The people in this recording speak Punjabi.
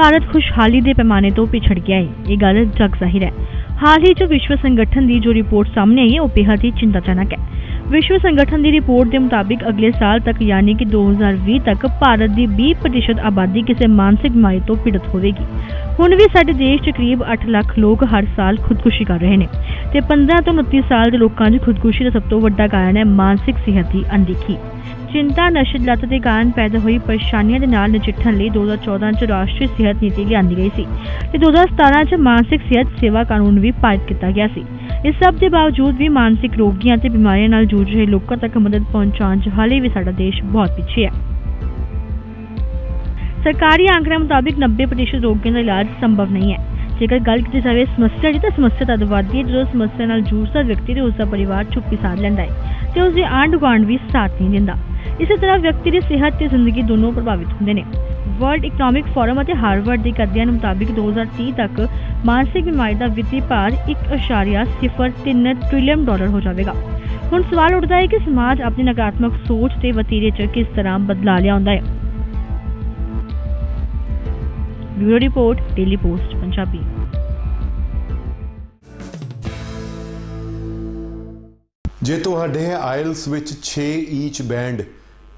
ਭਾਰਤ ਖੁਸ਼ਹਾਲੀ ਦੇ ਪੈਮਾਨੇ ਤੋਂ ਪਿਛੜ ਗਿਆ ਹੈ ਇਹ ਗੱਲ ਜਗ ਜ਼ਾਹਿਰ ਹੈ। ਹਾਲ ਹੀ 'ਚ ਵਿਸ਼ਵ ਸੰਗਠਨ ਦੀ ਜੋ ਰਿਪੋਰਟ ਸਾਹਮਣੇ ਆਈ ਹੈ, ਉਹ ਬੇहद ਹੀ ਚਿੰਤਾਜਨਕ ਹੈ। ਵਿਸ਼ਵ ਸੰਗਠਨ ਦੀ ਰਿਪੋਰਟ ਦੇ ਮੁਤਾਬਿਕ ਅਗਲੇ ਸਾਲ ਤੱਕ ਯਾਨੀ ਕਿ 2020 ਤੱਕ ਭਾਰਤ ਦੀ 20% ਆਬਾਦੀ ਕਿਸੇ ਮਾਨਸਿਕ ਬਿਮਾਰੀ ਤੋਂ ਪੀੜਤ ਹੋਵੇਗੀ। ਹੁਣ ਵੀ ਸਾਡੇ ਦੇਸ਼ 'ਚ ਕਰੀਬ 8 ਲੱਖ ਲੋਕ ਹਰ ਸਾਲ ਖੁਦਕੁਸ਼ੀ ਕਰ ਰਹੇ ਨੇ ਤੇ 15 ਤੋਂ 29 ਸਾਲ ਦੇ ਲੋਕਾਂ 'ਚ ਖੁਦਕੁਸ਼ੀ ਦਾ ਸਭ ਤੋਂ ਵੱਡਾ ਕਾਰਨ ਹੈ ਮਾਨਸਿਕ ਸਿਹਤ ਦੀ ਅਣਦੇਖੀ। ਚਿੰਤਾ, ਨਸ਼ੇ ਦੀ ਲੱਤ ਦੇ ਕਾਰਨ ਪੈਦਾ ਹੋਈ ਪਰੇਸ਼ਾਨੀਆਂ ਦੇ ਨਾਲ ਨਜਿੱਠਣ ਲਈ 2014 ਚ ਰਾਸ਼ਟਰੀ ਸਿਹਤ ਨੀਤੀ ਲਿਆਂਦੀ ਗਈ ਸੀ ਤੇ 2017 ਚ ਮਾਨਸਿਕ ਸਿਹਤ ਸੇਵਾ ਕਾਨੂੰਨ ਵੀ ਪਾਰਿਤ ਕੀਤਾ ਗਿਆ ਸੀ। ਇਸ ਸਭ ਦੇ ਬਾਵਜੂਦ ਵੀ ਮਾਨਸਿਕ ਰੋਗੀਆਂ ਤੇ ਬਿਮਾਰੀਆਂ ਨਾਲ ਜੂਝ ਰਹੇ ਲੋਕਾਂ ਤੱਕ ਮਦਦ ਪਹੁੰਚਾਉਣ 'ਚ ਹਾਲੇ ਵੀ ਸਾਡਾ ਦੇਸ਼ ਬਹੁਤ ਪਿੱਛੇ ਹੈ। ਸਰਕਾਰੀ ਆਂਕੜਿਆਂ ਮੁਤਾਬਿਕ 90% ਰੋਗੀਆਂ ਦਾ ਇਲਾਜ ਸੰਭਵ ਨਹੀਂ ਹੈ। ਜੇਕਰ ਗੱਲ ਕੀਤੀ ਜਾਵੇ ਸਮੱਸਿਆ ਦੀ ਤਾਂ ਸਮੱਸਿਆ ਤਦ ਵੱਧਦੀ ਹੈ ਜਦੋਂ ਸਮੱਸਿਆ ਨਾਲ ਜੂਝਦਾ ਵਿਅਕਤੀ ਤੇ ਉਸ ਦਾ ਪਰਿਵਾਰ ਚੁੱਪੀ ਸਾਧ ਲੈਂਦਾ ਹੈ ਤੇ ਉਸ ਦੇ ਆਂਢ ਗੁਆਂਢ ਵੀ ਸਾਥ ਨਹੀਂ ਦਿੰਦਾ। ਇਸੇ ਤਰ੍ਹਾਂ ਵਿਅਕਤੀ ਦੀ ਸਿਹਤ ਤੇ ਜ਼ਿੰਦਗੀ ਦੋਨੋਂ ਪ੍ਰਭਾਵਿਤ ਹੁੰਦੇ ਨੇ। ਵਰਲਡ ਇਕਨੋਮਿਕ ਫੋਰਮ ਅਤੇ ਹਾਰਵਰਡ ਦੇ ਇੱਕ ਅਧਿਐਨ ਮੁਤਾਬਿਕ 2030 ਤੱਕ ਮਾਨਸਿਕ ਬਿਮਾਰੀ ਦਾ ਵਿੱਤੀ ਭਾਰ 1.03 ਟ੍ਰਿਲੀਅਨ ਡਾਲਰ ਹੋ ਜਾਵੇਗਾ। ਹੁਣ ਸਵਾਲ ਉੱਠਦਾ ਹੈ ਕਿ ਸਮਾਜ ਆਪਣੀ ਨਕਾਰਾਤਮਕ ਸੋਚ ਤੇ ਵਤੀਰੇ 'ਚ ਕਿਸ ਤਰ੍ਹਾਂ ਬਦਲਾਅ ਲਿਆਉਂਦਾ ਹੈ? Bureau report daily post Punjabi. ਜੇ ਤੁਹਾਡੇ ਹੈ ਆਇਲਸ ਵਿੱਚ 6 ਈਚ ਬੈਂਡ